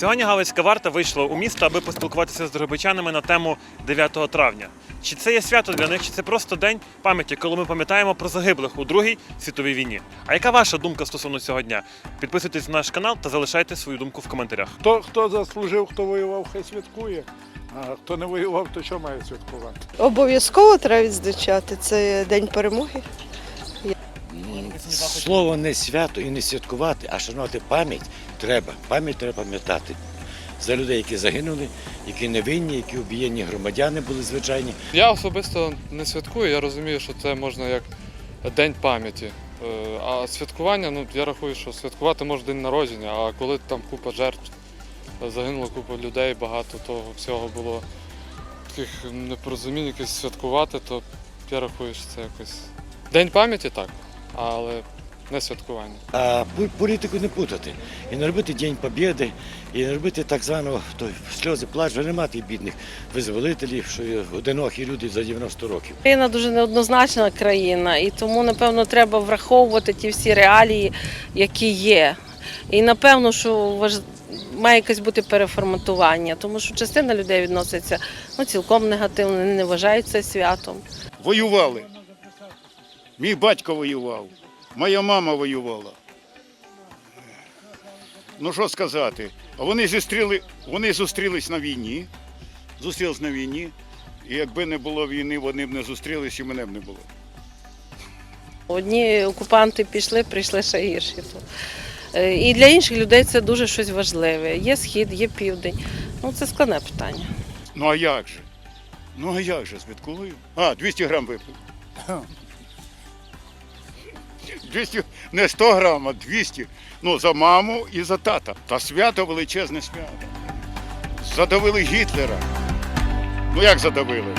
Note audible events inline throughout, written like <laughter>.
Сьогодні Галицька варта вийшла у місто, аби поспілкуватися з дрогобичанами на тему 9 травня. Чи це є свято для них, чи це просто день пам'яті, коли ми пам'ятаємо про загиблих у Другій світовій війні? А яка ваша думка стосовно цього дня? Підписуйтесь на наш канал та залишайте свою думку в коментарях. Хто, хто заслужив, хто воював, хай святкує. А хто не воював, то що має святкувати? Обов'язково треба відзначати. Це день перемоги. Слово не свято і не святкувати, а шанувати пам'ять треба. Пам'ять треба пам'ятати. За людей, які загинули, які невинні, які обієнні громадяни були звичайні. Я особисто не святкую, я розумію, що це можна як день пам'яті. Е, А святкування, ну я рахую, що святкувати може день народження, а коли там купа жертв, загинула купа людей, багато того всього було таких непорозумінь, якось святкувати, то я рахую, що це якось день пам'яті так, але не святкування. А політику не путати. І не робити День Побєди, і не робити так званого той, сльози плач, вже нема тих бідних визволителів, що є одинокі люди за 90 років. Україна дуже неоднозначна країна, і тому, напевно, треба враховувати ті всі реалії, які є. І напевно, що важ... має якесь бути переформатування, тому що частина людей відноситься ну, цілком негативно, не вважають це святом. Воювали. Мій батько воював, моя мама воювала. Ну що сказати? А Вони зустріли, вони зустрілись на війні. Зустрілись на війні. І якби не було війни, вони б не зустрілись і мене б не було. Одні окупанти пішли, прийшли ще гірші. Е, І для інших людей це дуже щось важливе. Є схід, є південь. Ну це складне питання. Ну а як же? Ну а як же, святкую? А, 200 грам випив. <laughs> 200, не 100 грам, а 200. Ну, за маму і за тата. Та свято величезне свято. Задавили Гітлера. Ну як задавили?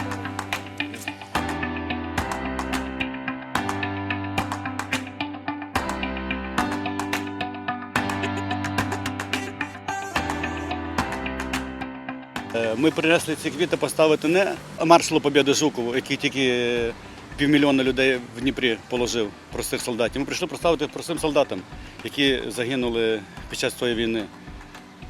Е, Ми принесли ці квіти поставити не маршалу Побєди Жукову, який тільки півмільйона людей в Дніпрі положив простих солдатів. Ми прийшли проставити простим солдатам, які загинули під час цієї війни,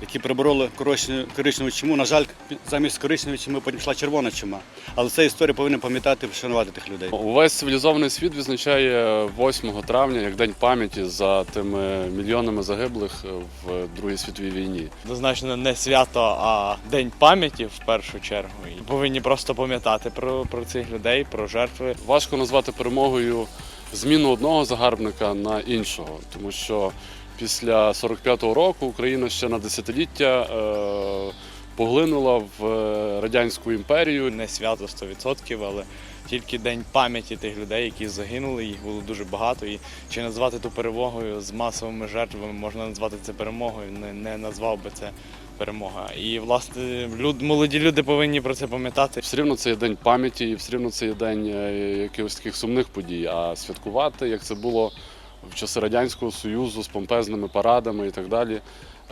які прибороли коричневу- коричневу чуму. На жаль, замість коричневої чуми потім йшла червона чума. Але ця історія повинна пам'ятати і вшанувати тих людей. Увесь цивілізований світ відзначає 8 травня як День пам'яті за тими мільйонами загиблих в Другій світовій війні. Однозначно не свято, а день пам'яті в першу чергу. І повинні просто пам'ятати про, про цих людей, про жертви. Важко назвати перемогою зміну одного загарбника на іншого, тому що після 45-го року Україна ще на десятиліття е, поглинула в е, радянську імперію. Не свято 100%, але тільки день пам'яті тих людей, які загинули. Їх було дуже багато. І чи назвати ту перемогою з масовими жертвами, можна назвати це перемогою, не, не назвав би це перемога. І власне люд, молоді люди повинні про це пам'ятати. Все рівно це є день пам'яті, і все рівно це є день е, якихось таких сумних подій. А святкувати, як це було в часи Радянського Союзу з помпезними парадами і так далі,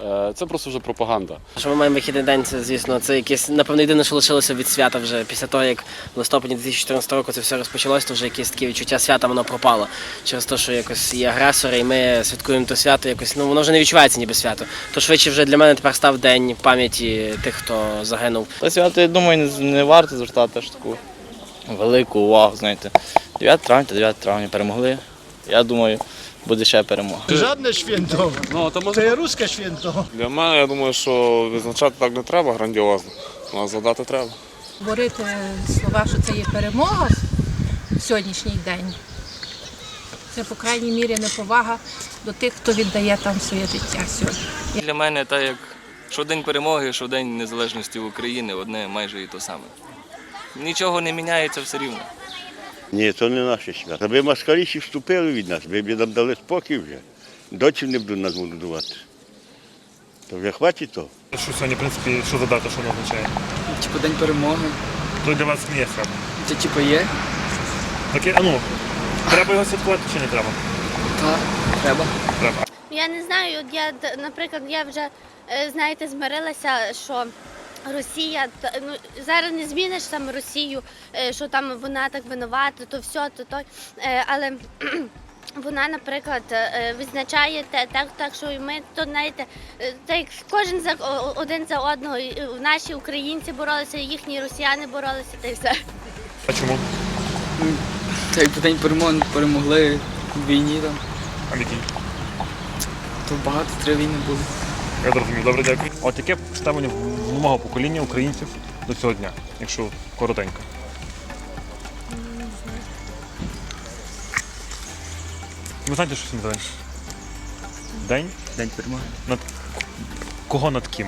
е, це просто вже пропаганда. Що ми маємо вихідний день, це звісно, це якесь, напевно, єдине, що лишилося від свята вже після того, як в листопаді 2014 року це все розпочалось, то вже якесь таке відчуття свята воно пропало. Через те, що якось є агресори, і ми святкуємо то свято, якось ну воно вже не відчувається ніби свято. То швидше вже для мене тепер став день пам'яті тих, хто загинув. Та свято, я думаю, не, не варто звертати аж таку велику увагу, знаєте. 9 травня та 9 травня перемогли. Я думаю, буде ще перемога. Żadne święto. Ну, Це руське święto. Для мене, я думаю, що відзначати так не треба грандіозно, а згадати треба. говорити слова, що це є перемога в сьогоднішній день. Це, по крайній мірі, неповага до тих, хто віддає там своє життя сьогодні. Для мене так як що День перемоги, що День Незалежності України, одне майже і то саме. Нічого не міняється все рівно. Ні, це не наше свято. Аби москалі ще вступили від нас, ви б нам дали спокій вже. Дочі не будуть нас будувати. То вже хватить того. Що сьогодні, в принципі, що за дата, що вона означає? Типу день перемоги. То для вас не є свято. Це типу є? Таке, а ну, треба його святкувати чи не треба? Так, треба. Треба. Я не знаю, я, наприклад, я вже, е, знаєте, змирилася, що Росія, ну, зараз не зміниш там Росію, е, що там вона так винувата, то все, то той. Е, Але <clears throat> вона, наприклад, е, відзначає те, так, так, що і ми то знаєте, так кожен за один за одного, наші українці боролися, їхні росіяни боролися, та й все. А чому? Та як день перемоги перемогли в війні там, А в якій? то багато треба війни було. Я зрозумів, добре, дякую. От яке ставлення мого покоління українців до цього дня, якщо коротенько. Ви знаєте, що сьогодні за день? День? День перемоги. Над кого над ким?